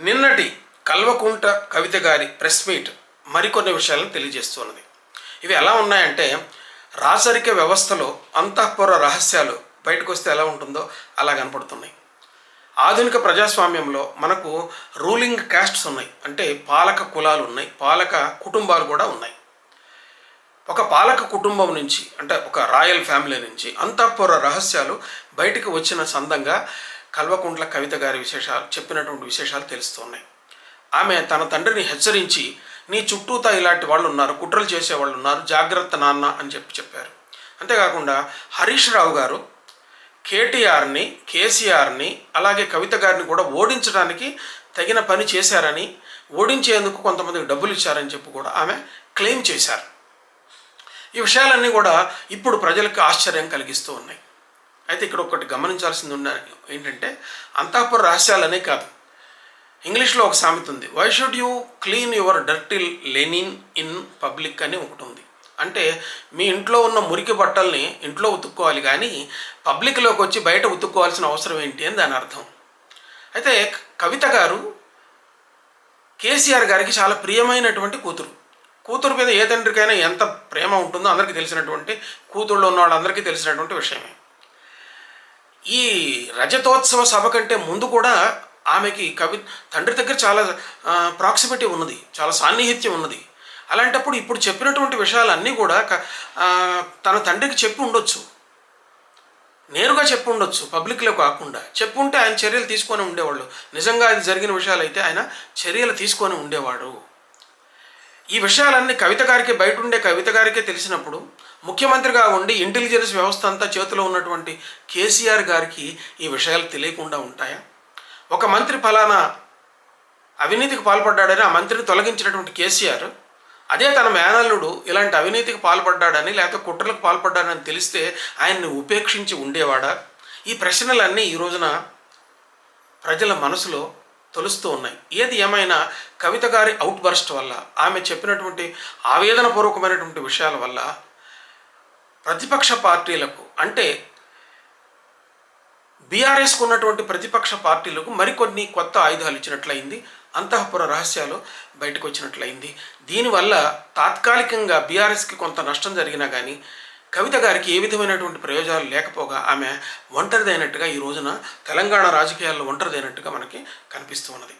నిన్నటి కల్వకుంట కవిత గారి press meet మరికొన్ని విషయాలను తెలియజేస్తున్నది. ఇవి ఎలా ఉన్నాయంటే రాచరిక వ్యవస్థలో అంతఃపుర రహస్యాలు బయటకు వస్తే ఎలా ఉంటుందో అలా కనపడుతున్నాయి. ఆధునిక ప్రజాస్వామ్యంలో మనకు రూలింగ్ క్యాస్ట్స్ ఉన్నాయి. అంటే పాలక కులాలు ఉన్నాయి. పాలక కుటుంబాలు కూడా ఉన్నాయి. ఒక పాలక కుటుంబం నుంచి అంటే ఒక రాయల్ ఫ్యామిలీ నుంచి అంతఃపుర రహస్యాలు బయటికి వచ్చిన సందంగా కల్వకుంట్ల కవిత గారి విశేషాలు చెప్పినటువంటి విశేషాలు తెలుస్తున్నాయి. ఆమె తన తండ్రిని హెచ్చరించి నీ చుట్టూతా ఇలాంటి వాళ్ళు ఉన్నారు కుట్రలు చేసే వాళ్ళు ఉన్నారు జాగ్రత్త నాన్న అని చెప్పి చెప్పారు. అంతేకాకుండా హరీష్ రావు గారు కేటీఆర్ని కేసీఆర్ని అలాగే కవిత గారిని కూడా ఓడించడానికి తగిన పని చేశారని ఓడించేందుకు కొంతమందికి డబ్బులు ఇచ్చారని చెప్పి కూడా ఆమె క్లెయిమ్ చేశారు. ఈ విషయాలన్నీ కూడా ఇప్పుడు ప్రజలకు ఆశ్చర్యం కలిగిస్తూ ఉన్నాయి. అయితే ఇక్కడ ఒకటి గమనించాల్సింది ఉన్న ఏంటంటే అంతఃపుర రహస్యాలనే కాదు. ఇంగ్లీష్లో ఒక సామెత ఉంది. Why should you clean your dirty linen in public అని ఒకటి ఉంది. అంటే మీ ఇంట్లో ఉన్న మురికి బట్టల్ని ఇంట్లో ఉతుక్కోవాలి కానీ పబ్లిక్లోకి వచ్చి బయట ఉతుక్కోవాల్సిన అవసరం ఏంటి అని దాని అర్థం. అయితే కవిత గారు కేసీఆర్ గారికి చాలా ప్రియమైనటువంటి కూతురు. కూతురు మీద ఏ తండ్రికైనా ఎంత ప్రేమ ఉంటుందో అందరికీ తెలిసినటువంటి కూతుళ్ళు ఉన్న వాళ్ళందరికీ తెలిసినటువంటి విషయమే. ఈ రజతోత్సవ సభ కంటే ముందు కూడా ఆమెకి కవి తండ్రి దగ్గర చాలా ప్రాక్సిమిటీ ఉన్నది చాలా సాన్నిహిత్యం ఉన్నది. అలాంటప్పుడు ఇప్పుడు చెప్పినటువంటి విషయాలన్నీ కూడా తన తండ్రికి చెప్పి ఉండొచ్చు. నేరుగా చెప్పి ఉండొచ్చు పబ్లిక్లో కాకుండా. చెప్పు ఉంటే ఆయన చర్యలు తీసుకొని ఉండేవాళ్ళు. నిజంగా అది జరిగిన విషయాలు అయితే ఆయన చర్యలు తీసుకొని ఉండేవాడు. ఈ విషయాలన్నీ కవిత గారికి బయట ఉండే కవిత గారికే తెలిసినప్పుడు ముఖ్యమంత్రిగా ఉండి ఇంటెలిజెన్స్ వ్యవస్థ అంతా చేతిలో ఉన్నటువంటి కేసీఆర్ గారికి ఈ విషయాలు తెలియకుండా ఉంటాయా? ఒక మంత్రి ఫలానా అవినీతికి పాల్పడ్డాడని ఆ మంత్రిని తొలగించినటువంటి కేసీఆర్ అదే తన మేనల్లుడు ఇలాంటి అవినీతికి పాల్పడ్డాడని లేకపోతే కుట్రలకు పాల్పడ్డాడని తెలిస్తే ఆయన్ని ఉపేక్షించి ఉండేవాడా? ఈ ప్రశ్నలన్నీ ఈ రోజున ప్రజల మనసులో తొలుస్తూ ఉన్నాయి. ఏది ఏమైనా కవిత గారి అవుట్ బర్స్ట్ వల్ల ఆమె చెప్పినటువంటి ఆవేదనపూర్వకమైనటువంటి విషయాల వల్ల ప్రతిపక్ష పార్టీలకు అంటే బీఆర్ఎస్కు ఉన్నటువంటి ప్రతిపక్ష పార్టీలకు మరికొన్ని కొత్త ఆయుధాలు ఇచ్చినట్లయింది అంతఃపుర రహస్యాలు బయటకు వచ్చినట్లయింది దీనివల్ల తాత్కాలికంగా బీఆర్ఎస్కి కొంత నష్టం జరిగినా కానీ కవిత గారికి ఏ విధమైనటువంటి ప్రయోజనాలు లేకపోగా ఆమె ఒంటరిదైనట్టుగా ఈ రోజున తెలంగాణ రాజకీయాల్లో ఒంటరిదైనట్టుగా మనకి కనిపిస్తూ ఉన్నది.